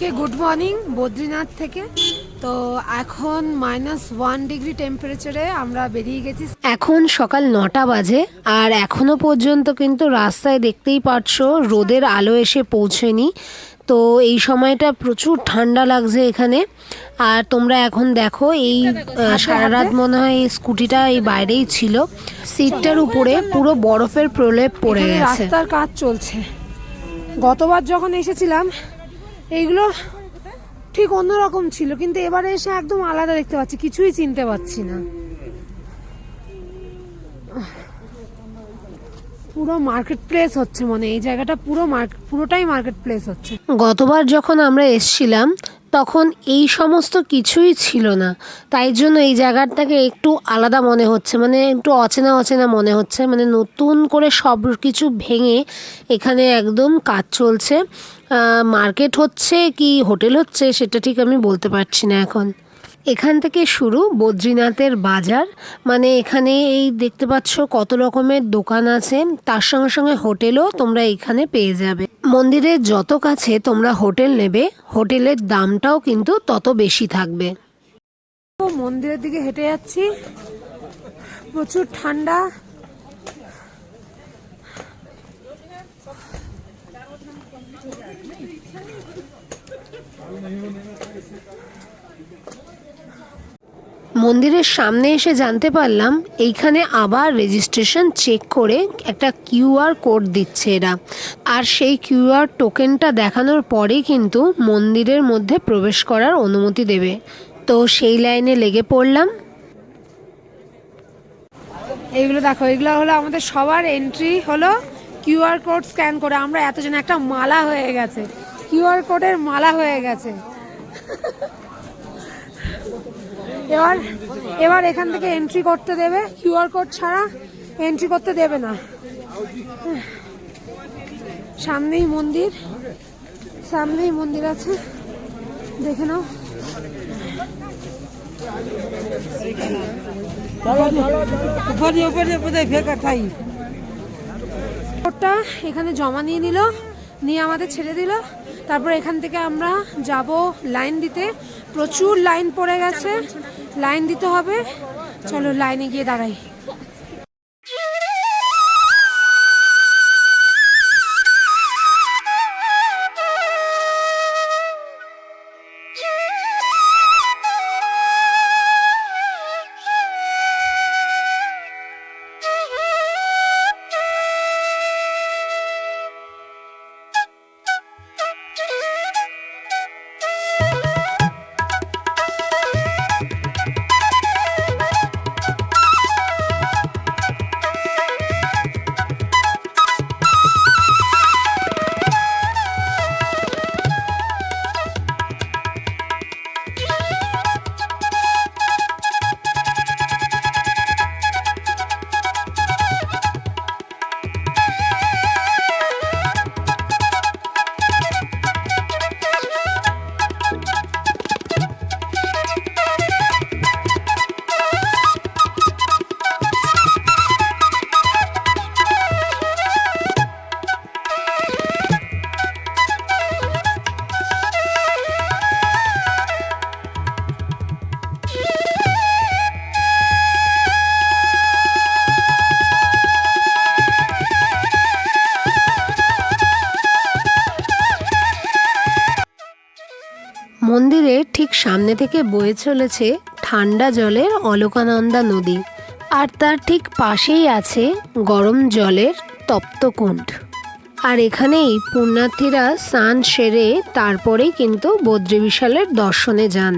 সবাইকে good morning Badrinath থেকে। তো এখন মাইনাস ওয়ান ডিগ্রি টেম্পারেচারে আমরা বেরিয়ে গেছি। এখন সকাল নটা বাজে আর এখনও পর্যন্ত কিন্তু রাস্তায় দেখতেই পাচ্ছো রোদের আলো এসে পৌঁছেনি। তো এই সময়টা প্রচুর ঠান্ডা লাগছে এখানে। আর তোমরা এখন দেখো এই সারা রাত মনে হয় এই স্কুটিটা এই বাইরেই ছিল। সিটটার উপরে পুরো বরফের প্রলেপ পড়ে গেছে। রাস্তার কাজ চলছে। গতবার যখন এসেছিলাম এইগুলো ঠিক অন্যরকম ছিল, কিন্তু এবারে এসে একদম আলাদা দেখতে পাচ্ছি, কিছুই চিনতে পারছি না। পুরো মার্কেট প্লেস হচ্ছে মানে এই জায়গাটা পুরো পুরোটাই মার্কেট প্লেস হচ্ছে। গতবার যখন আমরা এসছিলাম তখন এই সমস্ত কিছুই ছিল না। তাই জন্য এই জায়গাটাকে একটু আলাদা মনে হচ্ছে মানে একটু অচেনা অচেনা মনে হচ্ছে মানে নতুন করে সব কিছু ভেঙে এখানে একদম কাজ চলছে। মার্কেট হচ্ছে কি হোটেল হচ্ছে, সেটা ঠিক আমি বলতে পারছি না এখন। এখান থেকে শুরু বদ্রীনাথের বাজার। মানে এখানে এই দেখতে পাচ্ছ কত রকমের দোকান আছে। তার সঙ্গে সঙ্গে হোটেলও তোমরা এখানে পেয়ে যাবে। মন্দিরের যত কাছে তোমরা হোটেল নেবে, হোটেলের দামটাও কিন্তু তত বেশি থাকবে। মন্দিরের দিকে হেঁটে যাচ্ছি। প্রচুর ঠান্ডা। মন্দিরের সামনে এসে জানতে পারলাম, এইখানে আবার রেজিস্ট্রেশন চেক করে একটা কিউআর কোড দিচ্ছে এরা। আর সেই কিউআর টোকেনটা দেখানোর পরেই কিন্তু মন্দিরের মধ্যে প্রবেশ করার অনুমতি দেবে। তো সেই লাইনে লেগে পড়লাম। এইগুলো দেখো, এগুলো হলো আমাদের সবার এন্ট্রি হলো কিউআর কোড স্ক্যান করে। আমরা এতজন, একটা মালা হয়ে গেছে। কিউআর কোডের মালা হয়ে গেছে। এবার এবার এখান থেকে এন্ট্রি করতে দেবে কিউআর কোড ছাড়া এন্ট্রি করতে দেবে না। সামনেই মন্দির সামনেই মন্দির আছে। দেখে নাও। এখানে জমা নিয়ে নিল নিয়ে আমাদের ছেড়ে দিল। তারপর এখান থেকে আমরা যাব লাইন দিতে। প্রচুর লাইন পড়ে গেছে। লাইন দিতে হবে। চলো লাইনে গিয়ে দাঁড়াই। মন্দিরের ঠিক সামনে থেকে বয়ে চলেছে ঠান্ডা জলের অলকানন্দা নদী। আর তার ঠিক পাশেই আছে গরম জলের তপ্তকুণ্ড আর এখানেই পুণ্যার্থীরা স্নান সেরে তারপরেই কিন্তু বদ্রী বিশালের দর্শনে যান।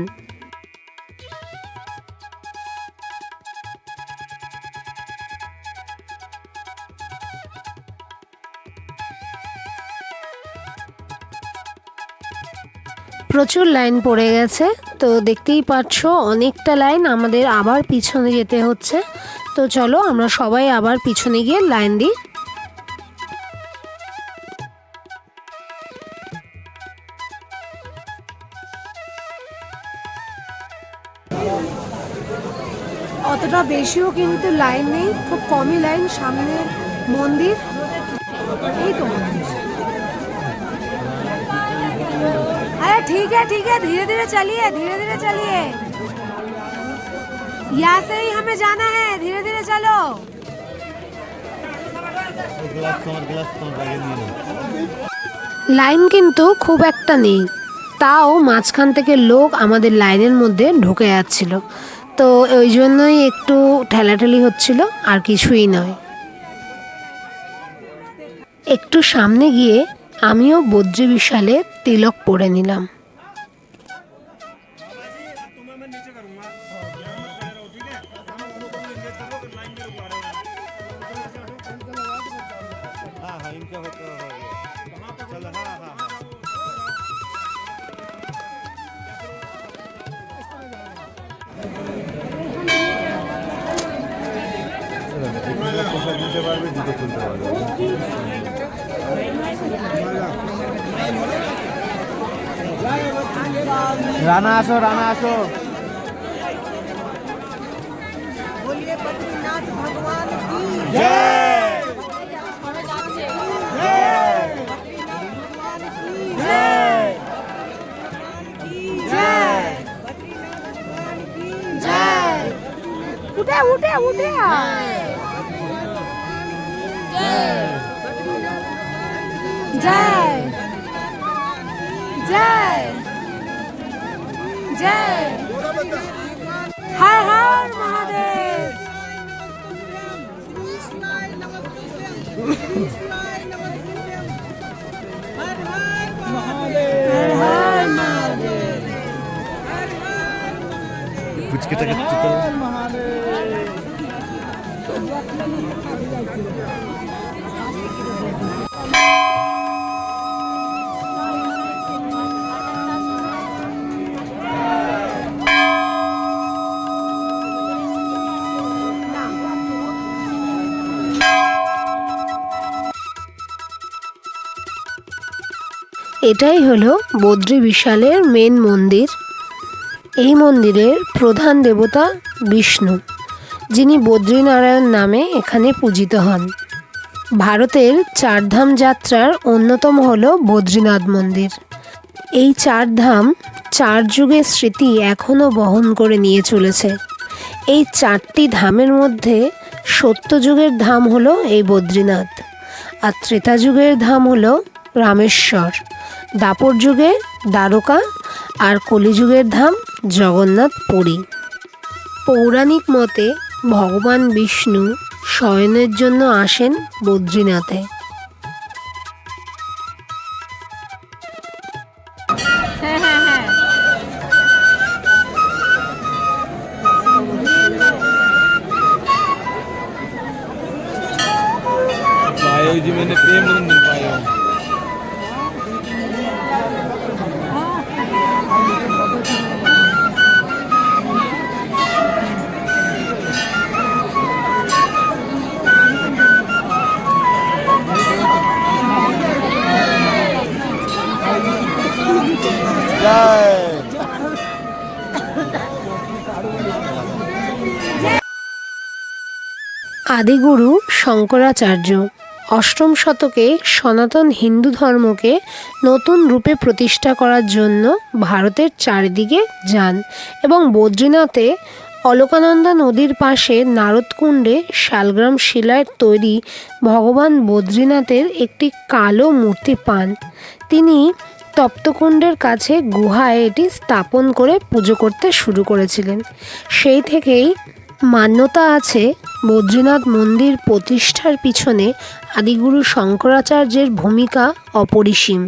প্রচুর লাইন পড়ে গেছে। তো দেখতেই পাচ্ছ, অনেকটা লাইন আমাদের আবার পিছনে যেতে হচ্ছে। তো চলো, আমরা সবাই আবার পিছনে গিয়ে লাইন দিই। অতটা বেশিও কিন্তু লাইন নেই, খুব কমই লাইন সামনে মন্দির। এই তো মন্দির। ठीक है ठीक है धीरे धीरे चलिए धीरे धीरे चलिए यहाँ से ही हमें जाना है धीरे धीरे चलो গ্লাস তোমার গ্লাস তোমার ব্যাগে নিয়ে নাও লাইন কিন্তু খুব একটা নেই তাও মাঝখান থেকে লোক আমাদের লাইনের মধ্যে ঢুকে যাচ্ছিল তো ওই জন্যই একটু ঠেলাঠেলি হচ্ছিল আর কিছুই নয় একটু সামনে গিয়ে আমিও বদ্রী বিশালে তিলক পরে নিলাম পোশাক নিতে পারবে জুতো খুলতে পারবে রানা আসো রানা আসো উঠে উঠে উঠে জয় জয় জয় হর হর মহাদেব হর হর মহাদেব এটাই হলো বদ্রী বিশালের মেন মন্দির। এই মন্দিরের প্রধান দেবতা বিষ্ণু, যিনি বদ্রীনারায়ণ নামে এখানে পূজিত হন। ভারতের চারধাম যাত্রার অন্যতম হল বদ্রীনাথ মন্দির। এই চার ধাম চার যুগের স্মৃতি এখনও বহন করে নিয়ে চলেছে। এই চারটি ধামের মধ্যে সত্যযুগের ধাম হলো এই বদ্রীনাথ, আর ত্রেতা যুগের ধাম হলো রামেশ্বর। দাপর যুগে দ্বারকা আর কলিযুগের ধাম জগন্নাথ পুরী। পৌরাণিক মতে ভগবান বিষ্ণু শয়নের জন্য আসেন বদ্রীনাথে। আদিগুরু শঙ্করাচার্য অষ্টম শতকে সনাতন হিন্দু ধর্মকে নতুন রূপে প্রতিষ্ঠা করার জন্য ভারতের চারিদিকে যান এবং বদ্রীনাথে অলকানন্দা নদীর পাশে নারদকুণ্ডে শালগ্রাম শিলায় তৈরি ভগবান বদ্রীনাথের একটি কালো মূর্তি পান। তিনি তপ্তকুণ্ডের কাছে গুহায় এটি স্থাপন করে পুজো করতে শুরু করেছিলেন। সেই থেকেই মান্যতা আছে বদ্রীনাথ মন্দির প্রতিষ্ঠার পিছনে আদিগুরু শঙ্করাচার্যের ভূমিকা অপরিসীম।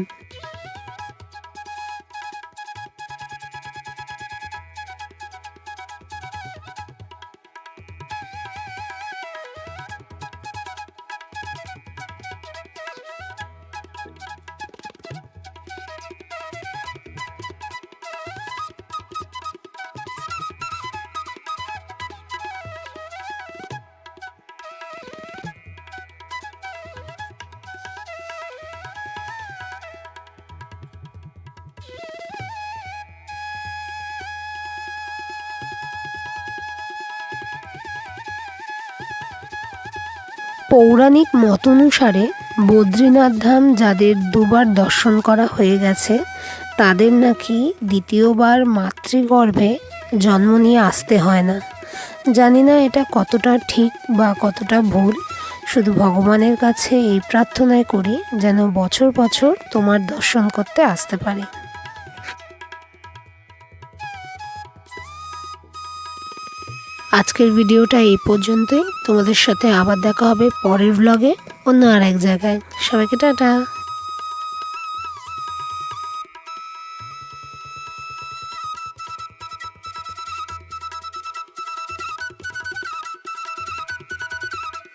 পৌরাণিক মত অনুসারে বদ্রীনাথ ধাম যাদের দুবার দর্শন করা হয়ে গেছে, তাদের নাকি দ্বিতীয়বার মাতৃগর্ভে জন্ম নিয়ে আসতে হয় না। জানি না এটা কতটা ঠিক বা কতটা ভুল, শুধু ভগবানের কাছে এই প্রার্থনাই করি যেন বছর বছর তোমার দর্শন করতে আসতে পারি। আজকের ভিডিওটা এই পর্যন্তই। তোমাদের সাথে আবার দেখা হবে পরের ব্লগে অন্য আরেক জায়গায়। সবাইকে টাটা।